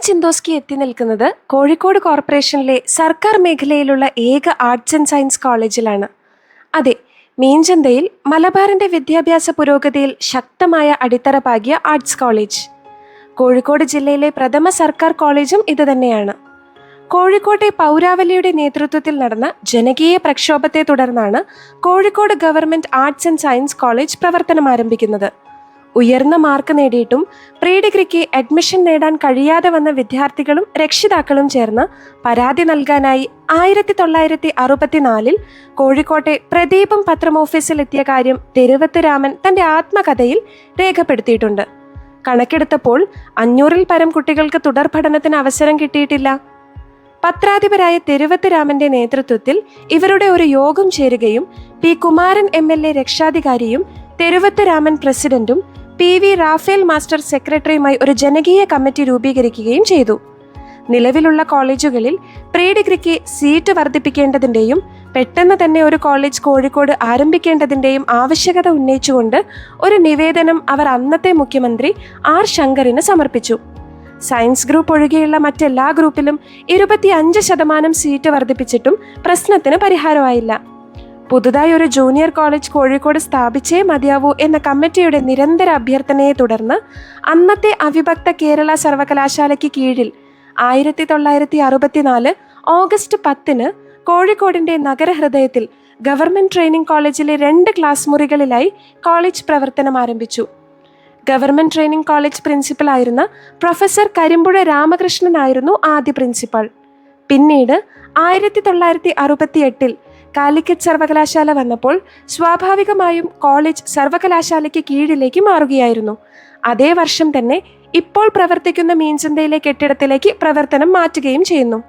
ചിന്തോസ്കി എത്തി നിൽക്കുന്നത് കോഴിക്കോട് കോർപ്പറേഷനിലെ സർക്കാർ മേഖലയിലുള്ള ഏക ആർട്സ് ആൻഡ് സയൻസ് കോളേജിലാണ്. അതെ മീൻചന്തയിൽ മലബാറിന്റെ വിദ്യാഭ്യാസ പുരോഗതിയിൽ ശക്തമായ അടിത്തറ പാകിയ ആർട്സ് കോളേജ്. കോഴിക്കോട് ജില്ലയിലെ പ്രഥമ സർക്കാർ കോളേജും ഇതുതന്നെയാണ് കോഴിക്കോട്ടെ പൗരാവലിയുടെ നേതൃത്വത്തിൽ നടന്ന ജനകീയ പ്രക്ഷോഭത്തെ തുടർന്നാണ് Kozhikode government arts and science college പ്രവർത്തനം ആരംഭിക്കുന്നത്. ഉയർന്ന മാർക്ക് നേടിയിട്ടും പ്രീ ഡിഗ്രിക്ക് അഡ്മിഷൻ നേടാൻ കഴിയാതെ വന്ന വിദ്യാർത്ഥികളും രക്ഷിതാക്കളും ചേർന്ന് പരാതി നൽകാനായി ആയിരത്തി തൊള്ളായിരത്തി അറുപത്തിനാലിൽ കോഴിക്കോട്ടെ പ്രദീപം പത്രം ഓഫീസിൽ എത്തിയ കാര്യം തെരുവത്ത് രാമൻ തന്റെ ആത്മകഥയിൽ രേഖപ്പെടുത്തിയിട്ടുണ്ട്. കണക്കെടുത്തപ്പോൾ അഞ്ഞൂറിൽ പരം കുട്ടികൾക്ക് തുടർ പഠനത്തിന് അവസരം കിട്ടിയിട്ടില്ല. പത്രാധിപരായ തെരുവത്ത് രാമന്റെ നേതൃത്വത്തിൽ ഇവരുടെ ഒരു യോഗം ചേരുകയും P Kumaran M L A രക്ഷാധികാരിയും Theruvath Raman പ്രസിഡന്റും പി വി റാഫേൽ മാസ്റ്റർ സെക്രട്ടറിയുമായി ഒരു ജനകീയ കമ്മിറ്റി രൂപീകരിക്കുകയും ചെയ്തു. നിലവിലുള്ള കോളേജുകളിൽ പ്രീ ഡിഗ്രിക്ക് സീറ്റ് വർദ്ധിപ്പിക്കേണ്ടതിന്റെയും പെട്ടെന്ന് തന്നെ ഒരു കോളേജ് കോഴിക്കോട് ആരംഭിക്കേണ്ടതിന്റെയും ആവശ്യകത ഉന്നയിച്ചുകൊണ്ട് ഒരു നിവേദനം അവർ അന്നത്തെ മുഖ്യമന്ത്രി ആർ ശങ്കറിന് സമർപ്പിച്ചു. സയൻസ് ഗ്രൂപ്പ് ഒഴികെയുള്ള മറ്റെല്ലാ ഗ്രൂപ്പിലും ഇരുപത്തി അഞ്ച് ശതമാനം സീറ്റ് വർദ്ധിപ്പിച്ചിട്ടും പ്രശ്നത്തിന് പരിഹാരമായില്ല. പുതുതായി ഒരു ജൂനിയർ കോളേജ് കോഴിക്കോട് സ്ഥാപിച്ചേ മതിയാവൂ എന്ന കമ്മിറ്റിയുടെ നിരന്തര അഭ്യർത്ഥനയെ തുടർന്ന് അന്നത്തെ അവിഭക്ത കേരള സർവകലാശാലയ്ക്ക് കീഴിൽ ആയിരത്തി തൊള്ളായിരത്തി അറുപത്തിനാല് ഓഗസ്റ്റ് പത്തിന് കോഴിക്കോടിന്റെ നഗരഹൃദയത്തിൽ ഗവൺമെന്റ് ട്രെയിനിങ് കോളേജിലെ രണ്ട് ക്ലാസ് മുറികളിലായി കോളേജ് പ്രവർത്തനം ആരംഭിച്ചു. ഗവൺമെന്റ് ട്രെയിനിങ് കോളേജ് പ്രിൻസിപ്പലായിരുന്ന പ്രൊഫസർ കരിമ്പുഴ രാമകൃഷ്ണനായിരുന്നു ആദ്യ പ്രിൻസിപ്പൽ. പിന്നീട് ആയിരത്തി തൊള്ളായിരത്തി അറുപത്തി എട്ടിൽ കാലിക്കറ്റ് സർവകലാശാല വന്നപ്പോൾ സ്വാഭാവികമായും കോളേജ് സർവകലാശാലയ്ക്ക് കീഴിലേക്ക് മാറുകയായിരുന്നു. അതേ വർഷം തന്നെ ഇപ്പോൾ പ്രവർത്തിക്കുന്ന മീൻചന്തയിലെ കെട്ടിടത്തിലേക്ക് പ്രവർത്തനം മാറ്റുകയും ചെയ്യുന്നു.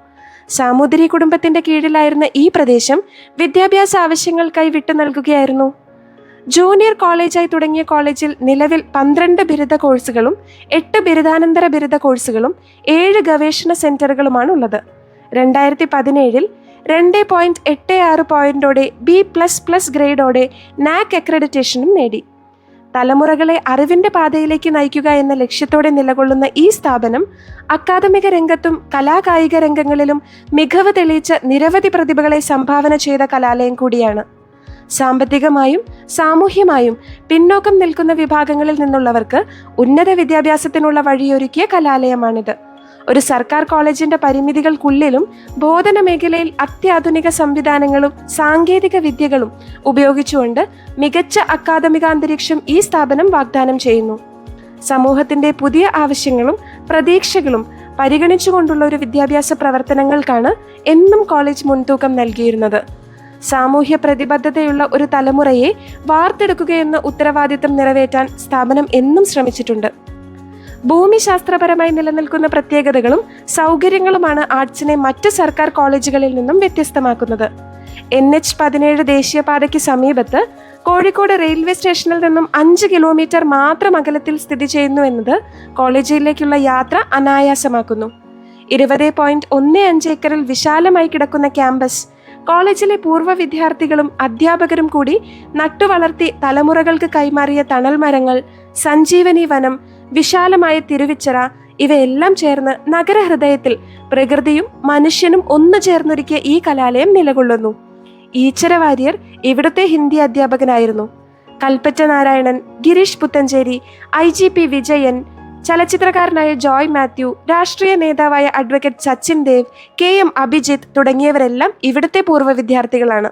സാമൂതിരി കുടുംബത്തിന്റെ കീഴിലായിരുന്ന ഈ പ്രദേശം വിദ്യാഭ്യാസ ആവശ്യങ്ങൾക്കായി വിട്ടു നൽകുകയായിരുന്നു. ജൂനിയർ കോളേജായി തുടങ്ങിയ കോളേജിൽ നിലവിൽ പന്ത്രണ്ട് ബിരുദ കോഴ്സുകളും എട്ട് ബിരുദാനന്തര ബിരുദ കോഴ്സുകളും ഏഴ് ഗവേഷണ സെന്ററുകളുമാണ് ഉള്ളത് രണ്ടായിരത്തി പതിനേഴിൽ രണ്ട് പോയിന്റ് എട്ട് ആറ് പോയിന്റോടെ ബി പ്ലസ് പ്ലസ് ഗ്രേഡോടെ നാക് അക്രഡിറ്റേഷനും നേടി. തലമുറകളെ അറിവിന്റെ പാതയിലേക്ക് നയിക്കുക എന്ന ലക്ഷ്യത്തോടെ നിലകൊള്ളുന്ന ഈ സ്ഥാപനം അക്കാദമിക രംഗത്തും കലാകായിക രംഗങ്ങളിലും മികവ് തെളിയിച്ച നിരവധി പ്രതിഭകളെ സംഭാവന ചെയ്ത കലാലയം കൂടിയാണ്. സാമ്പത്തികമായും സാമൂഹ്യമായും പിന്നോക്കം നിൽക്കുന്ന വിഭാഗങ്ങളിൽ നിന്നുള്ളവർക്ക് ഉന്നത വിദ്യാഭ്യാസത്തിനുള്ള വഴിയൊരുക്കിയ കലാലയമാണിത്. ഒരു സർക്കാർ കോളേജിന്റെ പരിമിതികൾക്കുള്ളിലും ബോധന മേഖലയിൽ അത്യാധുനിക സംവിധാനങ്ങളും സാങ്കേതിക വിദ്യകളും ഉപയോഗിച്ചുകൊണ്ട് മികച്ച അക്കാദമിക അന്തരീക്ഷം ഈ സ്ഥാപനം വാഗ്ദാനം ചെയ്യുന്നു. സമൂഹത്തിന്റെ പുതിയ ആവശ്യങ്ങളും പ്രതീക്ഷകളും പരിഗണിച്ചുകൊണ്ടുള്ള ഒരു വിദ്യാഭ്യാസ പ്രവർത്തനങ്ങൾക്കാണ് എന്നും കോളേജ് മുൻതൂക്കം നൽകിയിരുന്നത്. സാമൂഹ്യ പ്രതിബദ്ധതയുള്ള ഒരു തലമുറയെ വാർത്തെടുക്കുകയെന്ന ഉത്തരവാദിത്തം നിറവേറ്റാൻ സ്ഥാപനം എന്നും ശ്രമിച്ചിട്ടുണ്ട്. ഭൂമിശാസ്ത്രപരമായി നിലനിൽക്കുന്ന പ്രത്യേകതകളും സൗകര്യങ്ങളുമാണ് ആർട്സിനെ മറ്റ് സർക്കാർ കോളേജുകളിൽ നിന്നും വ്യത്യസ്തമാക്കുന്നത്. എൻ എച്ച് പതിനേഴ് ദേശീയപാതയ്ക്ക് സമീപത്ത് കോഴിക്കോട് റെയിൽവേ സ്റ്റേഷനിൽ നിന്നും അഞ്ച് കിലോമീറ്റർ മാത്രം അകലത്തിൽ സ്ഥിതി ചെയ്യുന്നു എന്നത് കോളേജിലേക്കുള്ള യാത്ര അനായാസമാക്കുന്നു. ഇരുപത് പോയിന്റ് ഒന്ന് അഞ്ച് ഏക്കറിൽ വിശാലമായി കിടക്കുന്ന ക്യാമ്പസ് കോളേജിലെ പൂർവ വിദ്യാർത്ഥികളും അധ്യാപകരും കൂടി നട്ടുവളർത്തി തലമുറകൾക്ക് കൈമാറിയ തണൽ മരങ്ങൾ സഞ്ജീവനി വനം വിശാലമായ തിരുവിച്ചറ ഇവയെല്ലാം ചേർന്ന് നഗരഹൃദയത്തിൽ പ്രകൃതിയും മനുഷ്യനും ഒന്നു ചേർന്നൊരുക്കിയ ഈ കലാലയം നിലകൊള്ളുന്നു. ഈച്ചര വാര്യർ ഇവിടുത്തെ Hindi അധ്യാപകനായിരുന്നു. Kalpetta Narayanan Girish Puthenchery I G P Vijayan ചലച്ചിത്രകാരനായ Joy Mathew രാഷ്ട്രീയ നേതാവായ advocate Sachin Dev K M Abhijith തുടങ്ങിയവരെല്ലാം ഇവിടുത്തെ പൂർവ വിദ്യാർത്ഥികളാണ്.